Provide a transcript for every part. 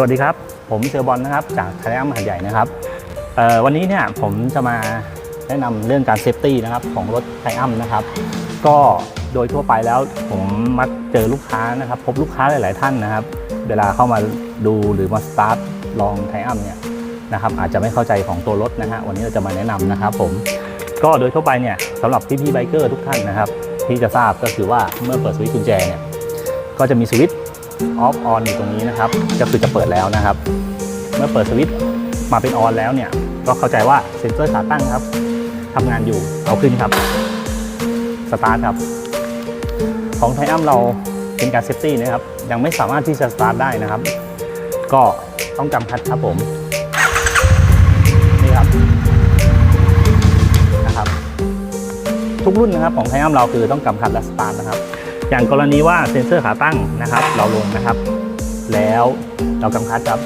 สวัสดีครับ ผมเซอร์บอลนะครับ จากไทยอัมหัดใหญ่นะครับวันนี้เนี่ยผมจะมาแนะนำเรื่องการเซฟตี้นะครับของรถไทอัมนะครับ ก็โดยทั่วไปแล้วผมมักเจอลูกค้านะครับ พบลูกค้าหลาย ๆ ท่านนะครับ เวลาเข้ามาดูหรือมาสตาร์ทลองไทอัมเนี่ยนะครับ อาจจะไม่เข้าใจของตัวรถนะฮะวันนี้เราจะมาแนะนำนะครับ ผมก็โดยทั่วไปเนี่ยสำหรับพี่ๆไบเกอร์ทุกท่านนะครับ ที่จะทราบก็คือว่าเมื่อเปิดสวิตช์กุญแจเนี่ยก็จะมีสวิตช์ ออฟออนอยู่ตรงนี้นะครับก็คือจะเปิดแล้วนะครับ เมื่อเปิดสวิตช์มาเป็นออนแล้วเนี่ยก็เข้าใจว่าเซ็นเซอร์ขาตั้งครับทำงานอยู่เอาขึ้นครับสตาร์ทครับ ของไทอัมเราเป็นการเซฟตี้นะครับ ยังไม่สามารถที่จะสตาร์ทได้นะครับ ก็ต้องกำคัดครับผม นี่ครับนะครับ ทุกรุ่นนะครับของไทอัมเราคือต้องกำคัดและสตาร์ทนะครับ อย่างกรณีว่าเซ็นเซอร์ขาตั้งนะครับ เราลงนะครับ แล้วเรากำคัดครับ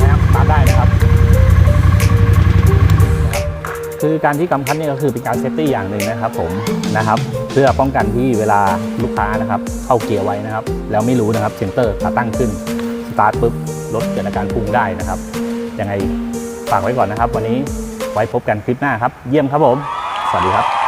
นะครับสตาร์ทได้นะครับนะครับคือการที่กำคัดเนี่ยก็คือเป็นการเซฟตี้อย่างหนึ่งนะครับผมนะครับ เพื่อป้องกันที่เวลาลูกค้านะครับ เข้าเกียร์ไว้นะครับ แล้วไม่รู้นะครับเซ็นเซอร์ขาตั้งขึ้นสตาร์ทปุ๊บรถเกิดอาการพุ่งได้นะครับยังไงฝากไว้ก่อนนะครับ วันนี้ไว้พบกันคลิปหน้าครับ เยี่ยมครับผม สวัสดีครับ